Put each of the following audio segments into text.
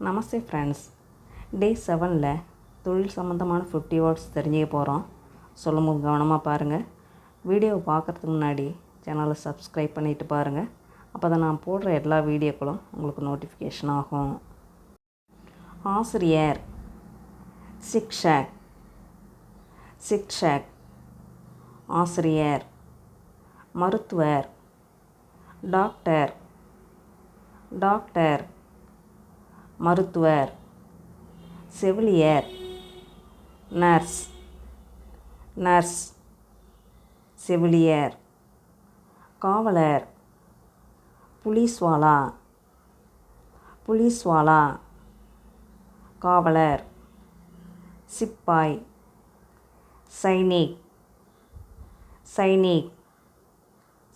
நமஸ்தே friends டே செவனில் தொழில் சம்மந்தமான ஃபிஃப்டி வேர்ட்ஸ் தெரிஞ்சுக்க போகிறோம் சொல்லும் போது கவனமாக பாருங்கள் வீடியோவை பார்க்குறதுக்கு முன்னாடி சேனலை சப்ஸ்கிரைப் பண்ணிவிட்டு பாருங்கள் அப்போ தான் நான் போடுற எல்லா வீடியோக்களும் உங்களுக்கு நோட்டிஃபிகேஷன் ஆகும். ஆசிரியர். சிக்ஷக். சிக்ஷக். ஆசிரியர். மருத்துவர். டாக்டர் டாக்டர் மருத்துவர் செவிலியர் நர்ஸ் நர்ஸ் செவிலியர் காவலர் புலிஸ்வாலா புலிஸ்வாலா காவலர் சிப்பாய் சைனிக் சைனிக்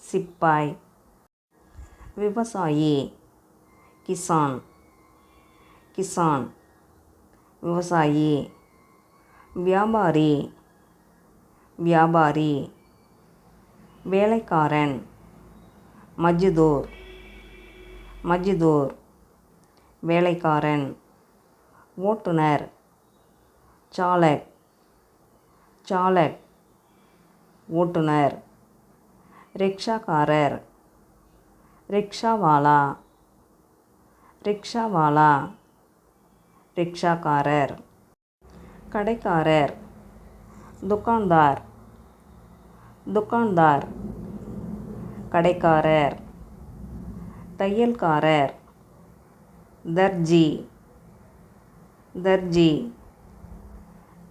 சிப்பாய் விவசாயி கிசான். கிசான் விவசாயி வியாபாரி வியாபாரி வேலைக்காரன் மஜ்தூர் மஜ்தூர் வேலைக்காரன் ஓட்டுநர் சாலக் சாலக் ஓட்டுநர் ரிக்ஷாக்காரர் ரிக்ஷாவாலா ரிக்ஷாவாலா ரிக்ஷாக்காரர் கடைக்காரர் துக்கான்தார் துக்கான்தார் கடைக்காரர் தையல்காரர் தர்ஜி தர்ஜி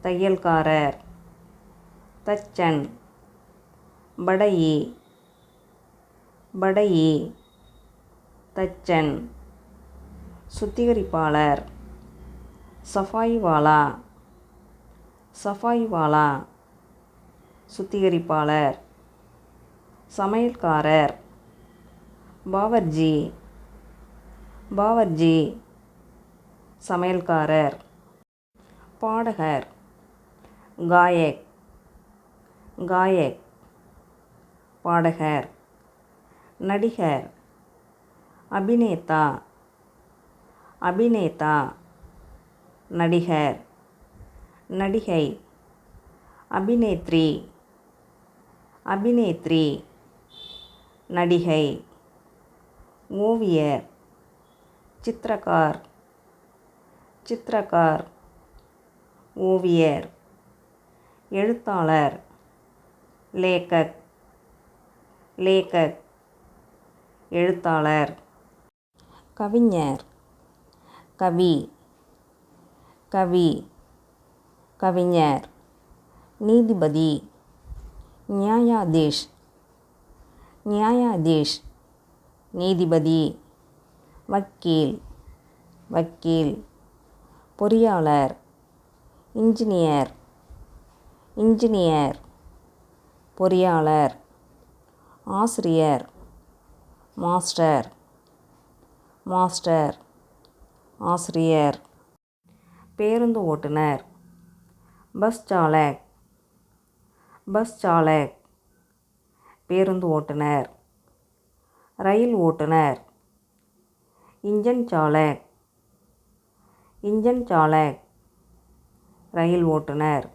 தையல்காரர் தச்சன் படையி படையி தச்சன் சுத்திகரிப்பாளர் சஃபாய்வாலா? சஃபாய்வாலா? சுத்திகரிப்பாளர். சமையல்காரர். பாவர்ஜி. பாவர்ஜி. சமையல்காரர். பாடகர். காயக். காயக். பாடகர். நடிகர். அபிநேதா. அபிநேதா. நடிகர் நடிகை அபிநேத்ரி அபிநேத்ரி நடிகை ஓவியர் சித்திரக்கார் சித்திரக்கார் ஓவியர் எழுத்தாளர் லேக்கக் லேக்கக் எழுத்தாளர் கவிஞர் கவி கவி கவிஞர் நீதிபதி நியாயாதீஷ் நியாயாதீஷ் நீதிபதி வக்கீல் வக்கீல் பொறியாளர் இன்ஜினியர் இன்ஜினியர் பொறியாளர் ஆசிரியர் மாஸ்டர் மாஸ்டர் ஆசிரியர். பேருந்து ஓட்டுநர் பஸ் சாலக். பஸ் சாலக். பேருந்து ஓட்டுநர் ரயில் ஓட்டுநர் இன்ஜன் சாலக். இன்ஜன் சாலக். ரயில் ஓட்டுநர்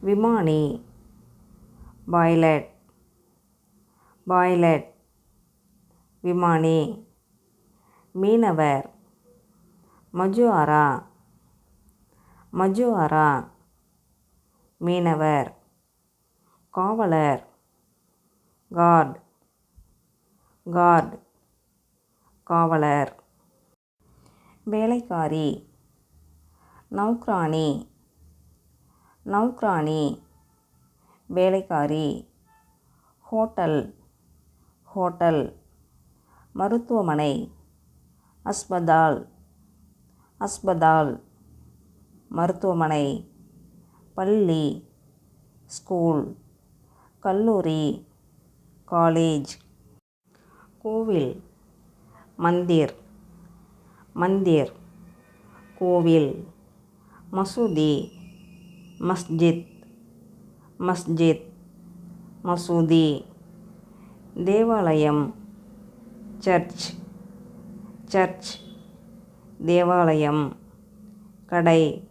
விமானி. பாய்லட். பாய்லட். விமானி. மீனவர். மஜுஆரா மஜுவாரா மீனவர் காவலர் கார்ட் கார்ட் காவலர் வேலைக்காரி நௌக்ராணி நௌக்ராணி வேலைக்காரி ஹோட்டல் ஹோட்டல் மருத்துவமனை அஸ்பதால் அஸ்பதால் மருத்துவமனை பள்ளி ஸ்கூல் கல்லூரி காலேஜ் கோவில் மந்திர் மந்திர். கோவில் மசூதி மஸ்ஜித் மஸ்ஜித் மசூதி. தேவாலயம் சர்ச் சர்ச். தேவாலயம் கடை.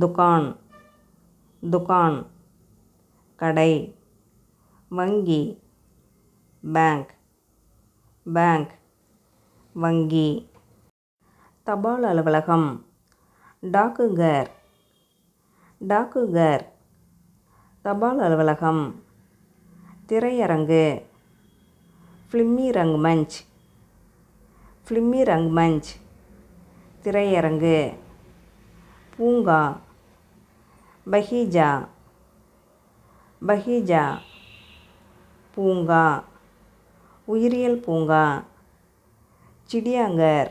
துகான் துகான் கடை வங்கி பேங்க் பேங்க் வங்கி. தபால் அலுவலகம் டாக்குகர் டாக்குகர். தபால் அலுவலகம் திரையரங்கு ஃபிலிமி ரங்மஞ்ச் ஃபிலிமி ரங்மஞ்ச் திரையரங்கு. பூங்கா பஹீஜா பஹீஜா பூங்கா உயிரியல் பூங்கா சிடியாங்கர்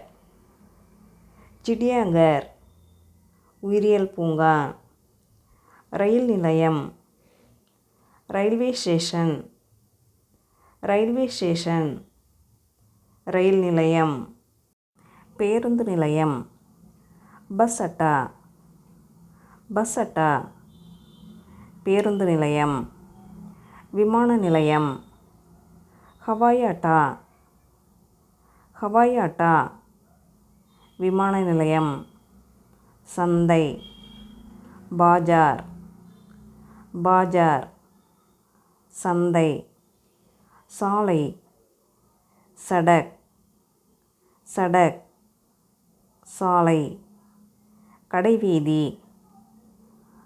சிடியாங்கர் உயிரியல் பூங்கா ரயில் நிலையம் ரயில்வே ஸ்டேஷன் ரயில்வே ஸ்டேஷன் ரயில் நிலையம் பேருந்து நிலையம் பஸ் அட்டா பஸ் அட்டா பேருந்து நிலையம். விமான நிலையம். ஹவாய் அட்டா ஹவாய் அட்டா விமான நிலையம். சந்தை. பாஜார். பாஜார். சந்தை. சாலை. சடக். சடக். சாலை. கடைவீதி.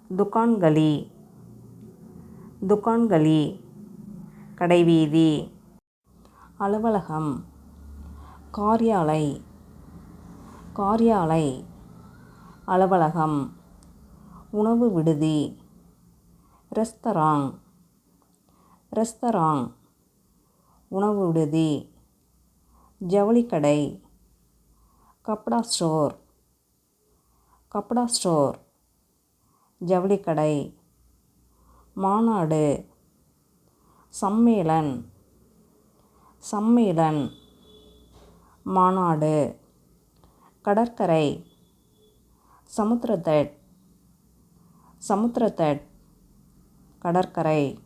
துக்கான்களி. துக்கான்களி. கடைவீதி. அலுவலகம். காரியாலை. காரியாலை. அலுவலகம். உணவு விடுதி. ரெஸ்தராங். ரெஸ்தராங். உணவு விடுதி. ஜவுளிக்கடை. கப்டா ஸ்டோர். கப்டா ஸ்டோர். ஜவுளிக்கடை. மாநாடு. சம்மேளன். சம்மேளன். மாநாடு. கடற்கரை. சமுத்திரத்தட். சமுத்திரத்தட். கடற்கரை.